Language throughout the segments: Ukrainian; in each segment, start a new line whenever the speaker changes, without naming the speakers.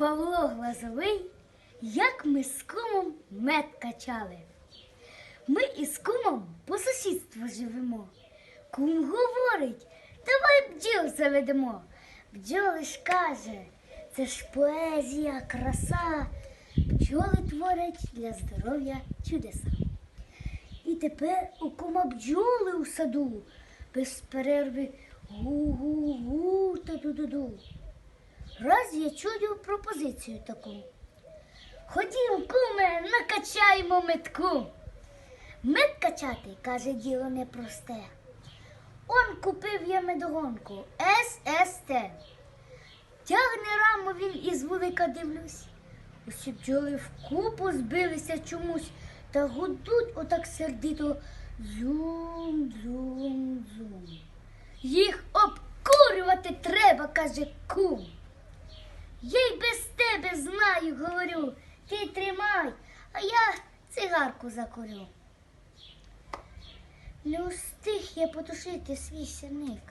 Павло Глазовий, як ми з кумом мед качали. Ми із кумом по сусідству живемо. Кум говорить, давай бджіл заведемо. Бджоли ж каже, це ж поезія, краса. Бджоли творять для здоров'я чудеса. І тепер у кума бджоли у саду, без перерви гу-гу-гу та ду-ду-ду. Раз я чую пропозицію таку. Ходім, куме, накачаємо метку. Мед качати, каже, діло непросте. Он купив я медогонку ССТ. Тягне раму він із вулика дивлюсь. Усі бджоли вкупу збилися чомусь та гудуть отак сердито зум, зум, зум. Їх обкурювати треба, каже кум. Я й без тебе знаю, говорю. Ти тримай, а я цигарку закурю. Не устиг я потушити свій сірник.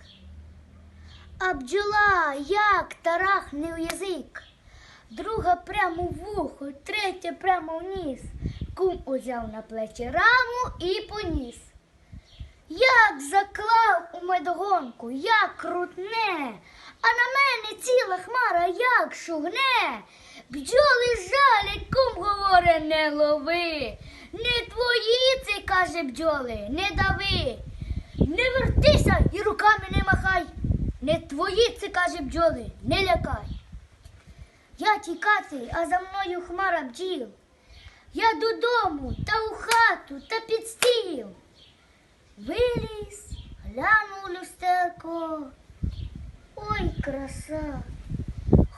А бджола як тарахне у язик. Друга прямо в вухо, третя прямо в ніс. Кум узяв на плечі раму і поніс. Як заклав у медогонку, як крутне, а на мене ціла хмара як шугне. Бджоли жалять, кум говорить, не лови. Не твої це, каже бджоли, не дави. Не вертися і руками не махай. Не твої це, каже бджоли, не лякай. Я тікати, а за мною хмара бджіл. Я додому та у хату та під стіл. Виліз, глянув люстерко. Ой, краса.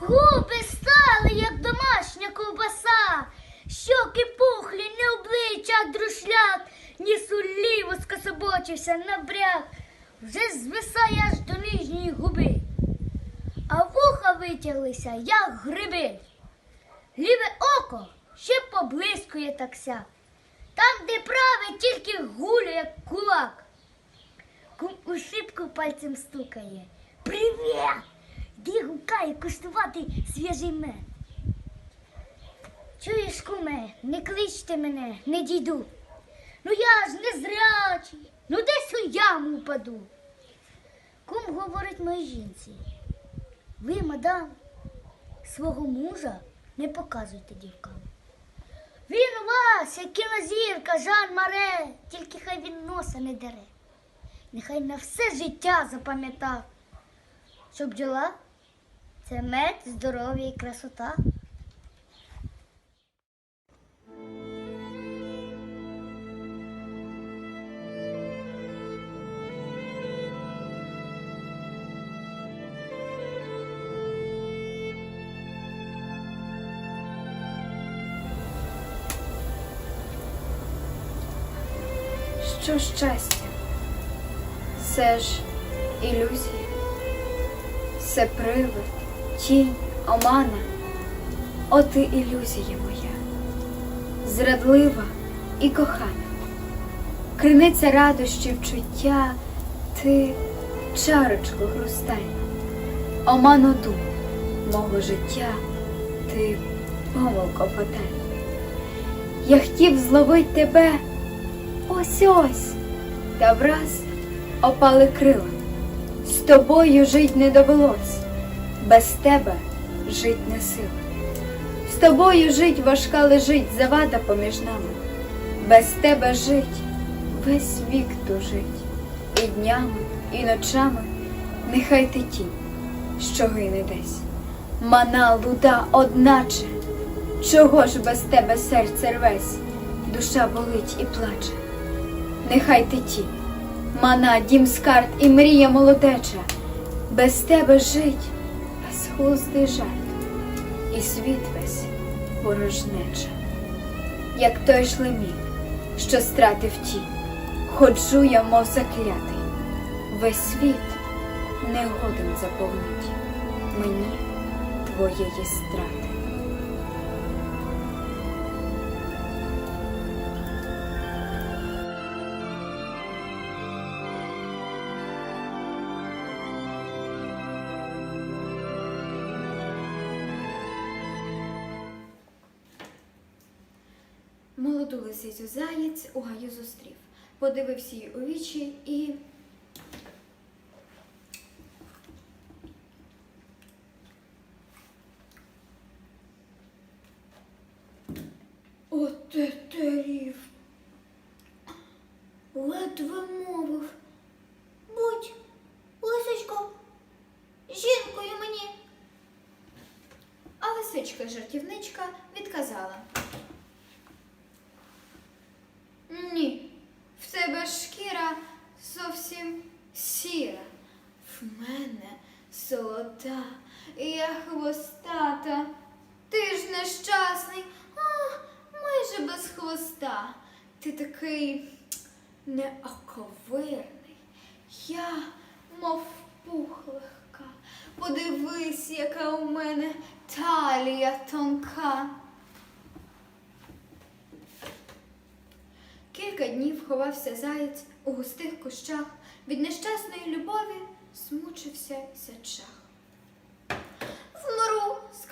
Губи стали, як домашня ковбаса. Щоки пухлі, не обличчя, друшляк, ніс уліво скособочився на бряг, вже звисає аж до нижньої губи. А вуха витяглися, як гриби. Ліве око ще поблискує такся. Там, де праве, тільки гуля, як кулак. У шибку пальцем стукає. Привіт! Ді гукає куштувати свіжий мед. Чуєш, куме, не кличте мене, не дійду. Ну я ж не зрячий, ну десь у яму впаду. Кум говорить моїй жінці. Ви, мадам, свого мужа не показуйте дівкам. Він у вас, як кінозірка, Жан Маре, тільки хай він носа не дере. Нехай на все життя запам'ятав, що бджола це мед, здоров'я і красота.
Що щастя? Це ж ілюзія, це привид, тінь, омана. О ти ілюзія моя, зрадлива і кохана, криниця радощів чуття, ти чарочко хрустальна, омано дум мого життя, ти помилко фатальна. Я хотів зловить тебе ось ось, та враз опали крила. З тобою жить не довелось, без тебе жить не сила. З тобою жить важка лежить завада поміж нами. Без тебе жить весь вік тужить, і днями, і ночами нехай ти тінь, що гине десь. Мана луда одначе, чого ж без тебе серце рвесь, душа болить і плаче. Нехай ти тінь, мана, дім скарб і мрія молодеча, без тебе жить безглуздий жарт, і світ весь порожнеча, як той шлемік, що стратив тінь, ходжу я, мов заклятий, весь світ не годен заповнить мені твоєї страти. Лисицю заєць у гаю зустрів, подивився їй у вічі і. Золота, я хвостата. Ти ж нещасний, а, майже без хвоста. Ти такий неоковирний. Я, мов пух легка. Подивись, яка у мене талія тонка. Кілька днів ховався заєць у густих кущах, від нещасної любові змучився сячах.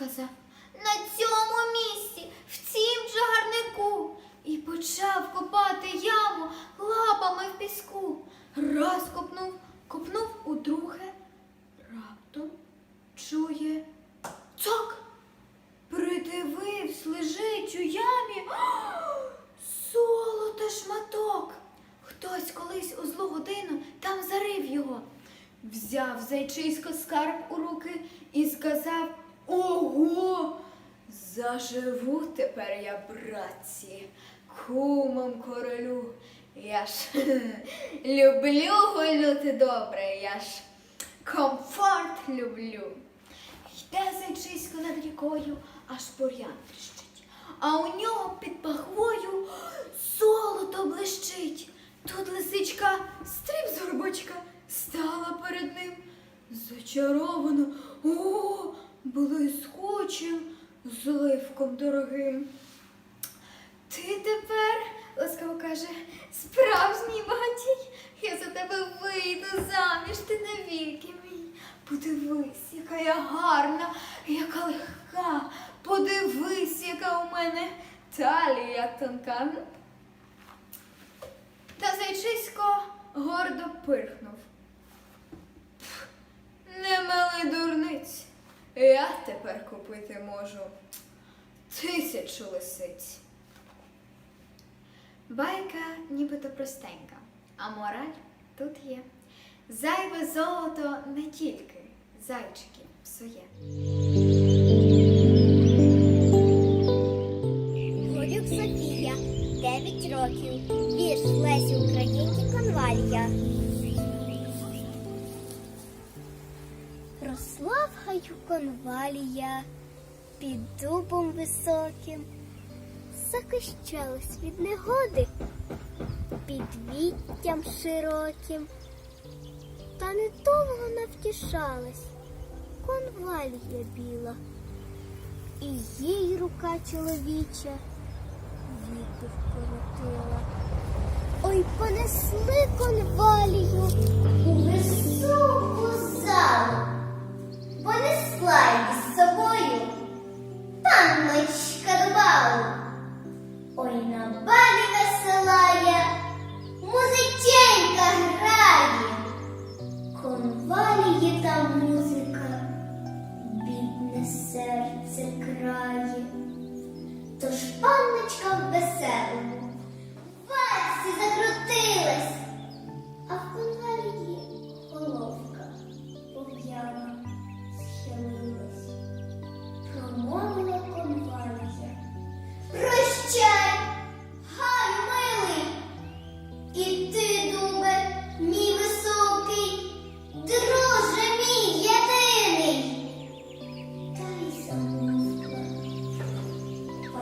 Сказав, на цьому місці, в цім чагарнику, і почав копати я, братці, кумом королю. Я ж люблю гулюти добре, я ж комфорт люблю. Йде зайчисько над рікою, аж бур'ян тріщить, а у нього під пахвою золото блищить. Тут лисичка стриб з горбочка стала перед ним. Зачаровано, о, блискучим зливком дорогим. Ти тепер, ласкаво каже, справжній багатій. Я за тебе вийду заміж, ти навіки мій. Подивись, яка я гарна, яка легка. Подивись, яка у мене талія тонка. Та зайчисько гордо пирхнув. «Пф, Не мали дурниць. Я тепер купити можу тисячу лисиць. Байка нібито простенька, а мораль тут є. Зайве золото не тільки зайчики псує.
Горюк Софія, 9 років. Вірш Лесі Українки Конвалія. Росла конвалія під дубом високим, захищалась від негоди під віттям широким. Та недовго навтішалась конвалія біла, і їй рука чоловіча віки вкоротила. Ой, понесли конвалію у високу залу, понесла її з собою панночка до. Ой, на балі музиченька грає,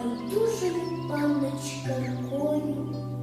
Байдужою панночка рукою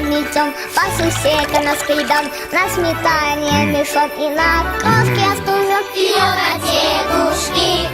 метем, пасемся канавский дом, на
сметане мешок и на крошке остужен. Легкие дедушки,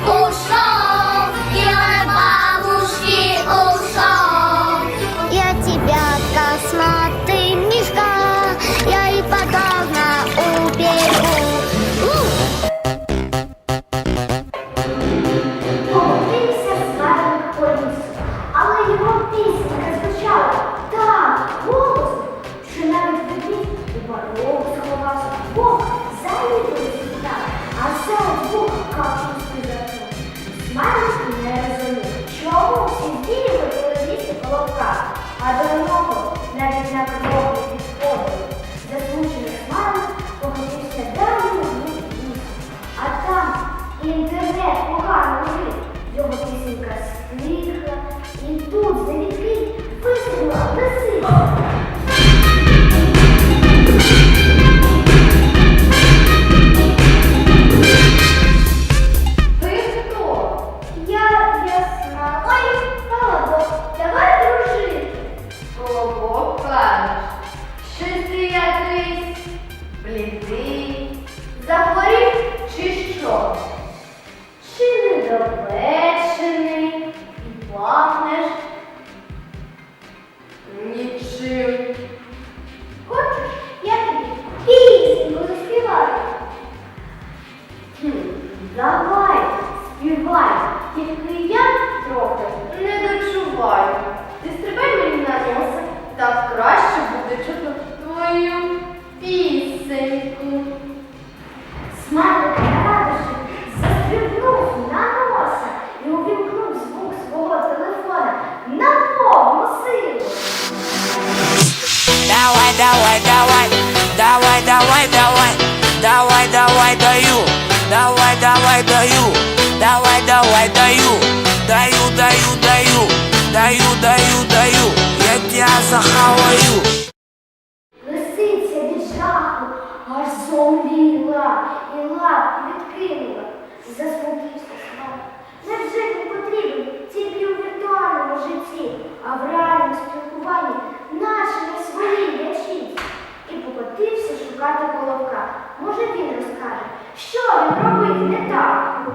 даю, даю, даю, я тебя захаваю.
Лисиця від жаху аж зомліла і лапки відкинула, заспокійся слава. Невже не потрібен тільки
у віртуальному житті, а в реальному спілкуванні наче на своїй речі. І покотився шукати колобка. Може він розкаже, що він робив не так.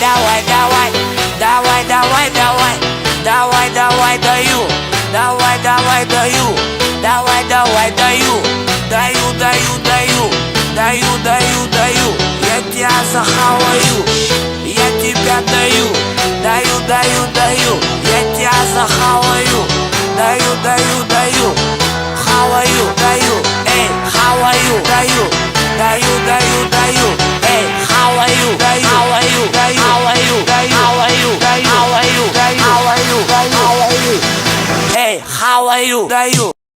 давай, давай, давай, давай, давай, давай, давай, даю, давай, давай, даю, давай, давай, даю, даю, даю, даю, даю, даю, даю, я тебя захаваю, я тебя даю, даю, даю, даю, я тебя захаваю, даю, даю, даю, хаваю, даю, эй, хаваю, даю, даю, даю, даю, эй, хаваю, даю. you, that you.